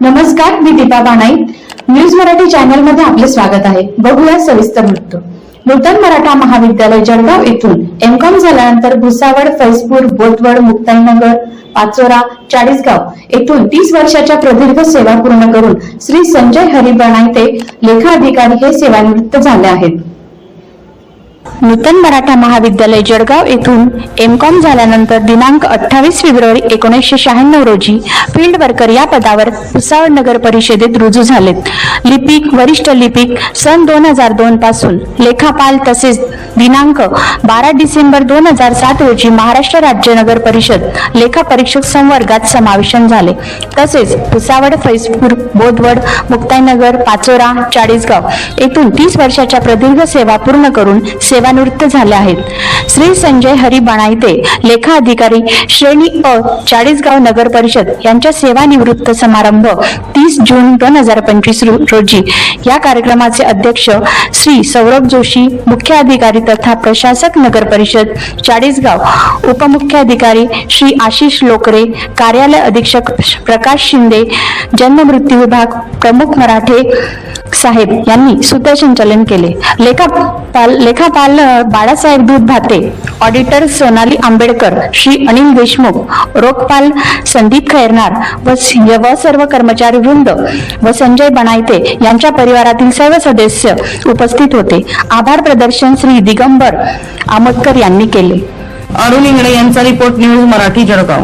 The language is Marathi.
नमस्कार मी दीपा बाणाई. न्यूज मराठी चॅनलमध्ये आपले स्वागत आहे. बघूया सविस्तर वृत्त. नूतन मराठा महाविद्यालय जळगाव येथून एमकॉम झाल्यानंतर भुसावळ फैजपूर बोतवड मुक्ताईनगर पाचोरा चाळीसगाव येथून तीस वर्षाच्या प्रदीर्घ सेवा पूर्ण करून श्री संजय हरी ते लेखा अधिकारी हे सेवानिवृत्त झाले आहेत. नूतन मराठा महाविद्यालय जळगाव येथून एमकॉम झाल्यानंतर दिनांक अठ्ठावीस फेब्रुवारी एकोणीसशे शहाण्णव रोजी फील्ड वर्कर या पदावर भुसावळ नगर परिषदेत रुजू झालेत. लिपिक वरिष्ठ लिपिक सन दोन हजार दोन पासून. लेखापाल तसेच दिनांक बारा डिसेंबर दोन हजार सात रोजी महाराष्ट्र राज्य नगर परिषद लेखा परीक्षक संवर्गात समावेशन झाले. तसेच भुसावळ फैजपूर बोधवड मुक्ताईनगर पाचोरा चाळीसगाव येथून तीस वर्षाच्या प्रदीर्घ सेवा पूर्ण करून सेवा सेवानिवृत्त झाले आहेत. श्री संजय हरी बणायते लेखा अधिकारी श्रेणी अ चाळीसगाव नगर परिषद यांच्या सेवानिवृत्त समारंभ तीस जून दोन हजार पंचवीस रोजी. या कार्यक्रमाचे अध्यक्ष श्री सौरभ जोशी मुख्य अधिकारी तथा प्रशासक नगर परिषद चाळीसगाव. उपमुख्याधिकारी श्री आशिष लोकरे कार्यालय अधीक्षक प्रकाश शिंदे जन्म मृत्यू विभाग प्रमुख मराठे साहेब यांनी सूत्रसंचालन केले. लेखापाल लेखापाल अ, बाळासाहेब दूध भाते ऑडिटर सोनाली आंबेडकर श्री अनिल देशमुख रोखपाल संदीप खैरनार व व सर्व कर्मचारी वृंद व संजय बनायते यांच्या परिवारातील सर्व सदस्य उपस्थित होते. आभार प्रदर्शन श्री दिगंबर आमोदकर यांनी केले. अरुण इंगळे यांचा रिपोर्ट न्यूज मराठी जळगाव.